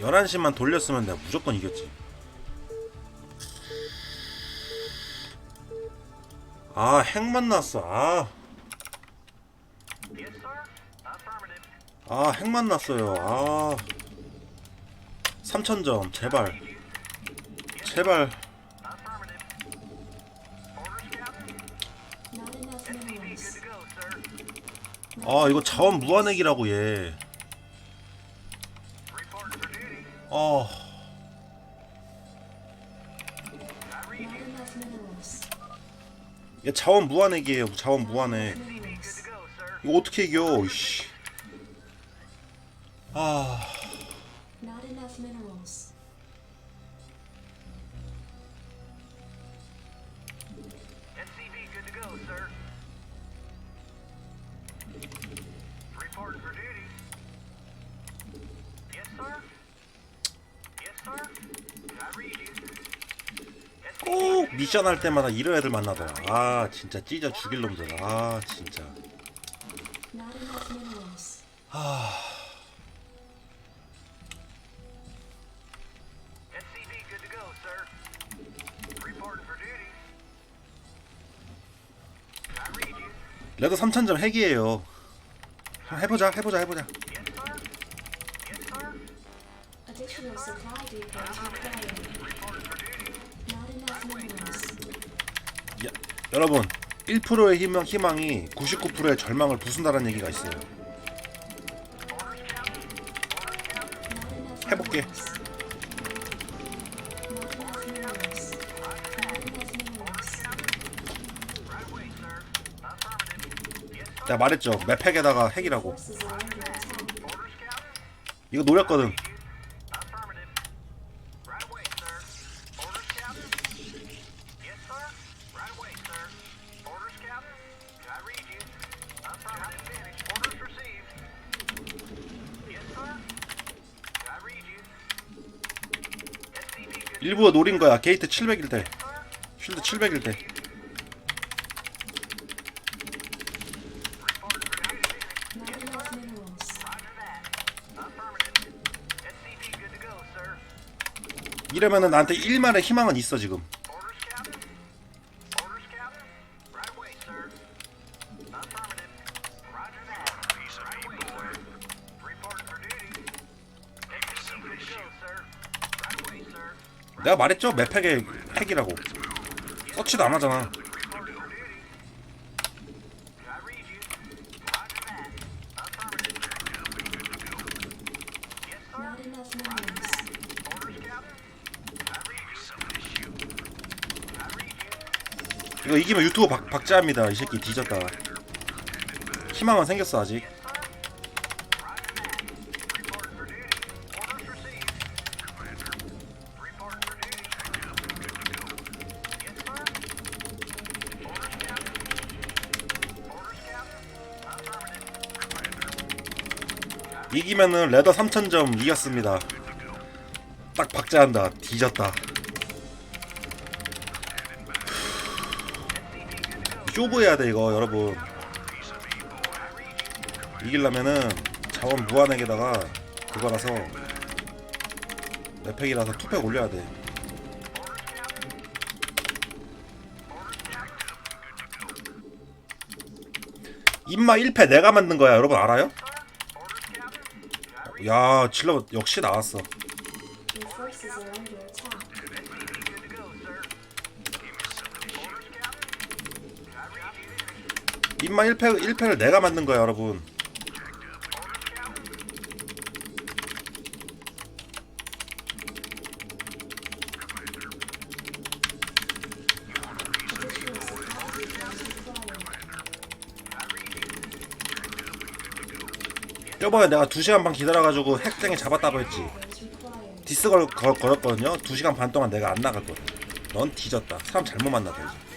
11시만 돌렸으면 내가 무조건 이겼지. 아, 핵 만 났어. 아. 아, 핵 만 났어요. 아. 3000점. 제발. 제발. 아, 이거 자원 무한액이라고 얘. 아. Minerals. 얘 자원 무한액이에요. 자원 무한액. 이거 어떻게 이겨? 씨. 아. 미션 할 때마다 이런 애들 만나더라. 아, 진짜 찢어 죽일 놈들. 아, 진짜. Not enough minerals. SCV, good to go, sir. Reporting for duty. I read you. 레더 3000점 핵이에요. 해보자, 해보자, 해보자. 여러분, 1%의 희망, 희망이 99%의 절망을 부순다는 얘기가 있어요. 해볼게. 내가 말했죠. 맵팩에다가 핵이라고. 이거 노렸거든. 일부러 노린 거야. 게이트 700일 때. 쉴드 700일 때. 이러면은 나한테 1만의 희망은 있어, 지금. 내가 말했죠. 맵팩에 핵이라고. 서치도 안 하잖아. 이거 이기면 유튜브 박, 박제합니다. 이 새끼 뒤졌다. 희망은 생겼어, 아직. 이기면은 레더 3000점 이겼습니다. 딱 박제한다. 뒤졌다. 쇼부해야 돼 이거 여러분. 이기려면은 자원 무한액에다가 그거라서 맵팩이라서 투팩 올려야 돼. 인마 1패 내가 만든 거야 여러분 알아요? 야 질러 역시 나왔어. 인마 1패, 1패를 내가 만든 거야 여러분 저번에 내가 2시간 반 기다려가지고 핵쟁이 잡았다고 했지. 디스 걸, 걸, 걸었거든요. 2시간 반 동안 내가 안 나갔거든. 넌 뒤졌다. 사람 잘못 만났다 이제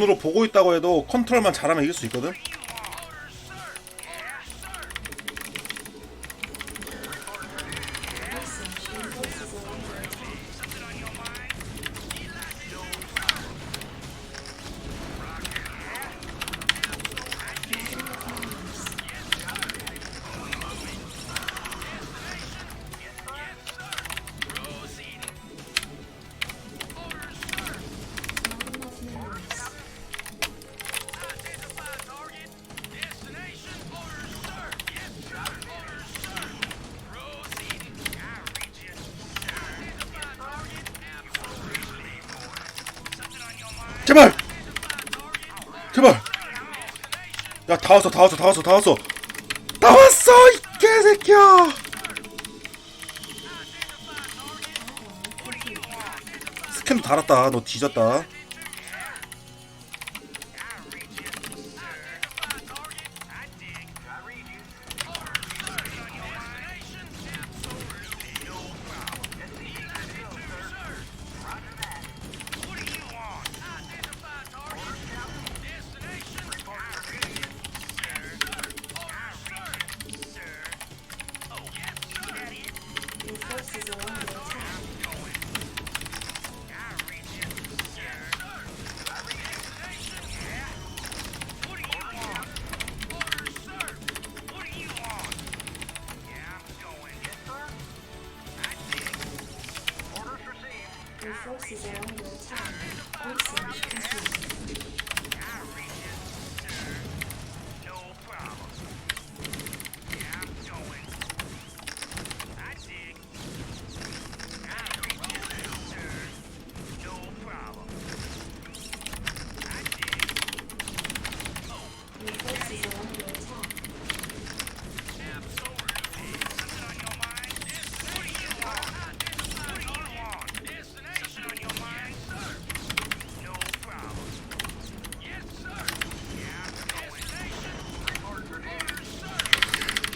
눈으로 보고 있다고 해도 컨트롤만 잘하면 이길 수 있거든. 제발. 제발. 야, 다 왔어, 다 왔어, 다 왔어, 다 왔어. 다 왔어, 이 개새끼야. 스캔도 달았다. 너 뒤졌다. Your forces are under attack. Research continues.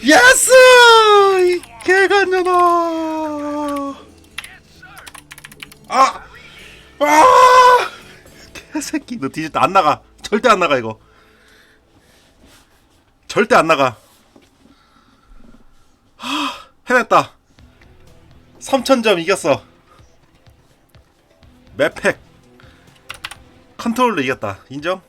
예스! 이 개간년아! 아! 아! 개새끼, 너 뒤졌다. 안 나가. 절대 안 나가, 이거. 절대 안 나가. 하, 해냈다. 3000점 이겼어. 맵팩. 컨트롤로 이겼다. 인정?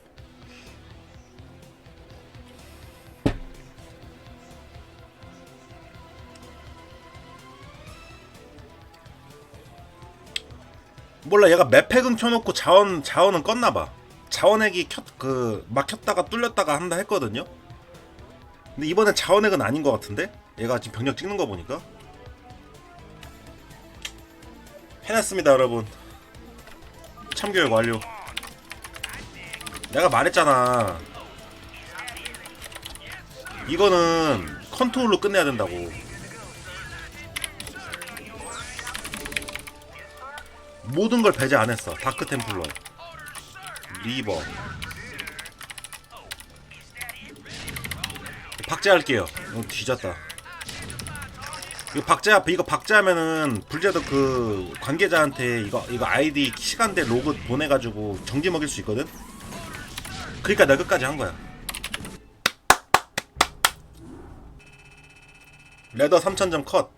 몰라 얘가 맵팩은 켜놓고 자원 자원은 껐나봐. 자원액이 켰그막 켰다가 뚫렸다가 한다 했거든요? 근데 이번엔 자원액은 아닌 것 같은데? 얘가 지금 병력 찍는 거 보니까. 해냈습니다 여러분. 참교육 완료. 내가 말했잖아. 이거는 컨트롤로 끝내야 된다고 모든 걸 배제 안 했어. 다크 템플러, 리버. 박제할게요. 어, 뒤졌다. 이거 박제 이거 박제하면은 불제도 그 관계자한테 이거 이거 아이디 시간대 로그 보내가지고 정지 먹일 수 있거든. 그러니까 내가 끝까지 한 거야. 레더 3000점 컷.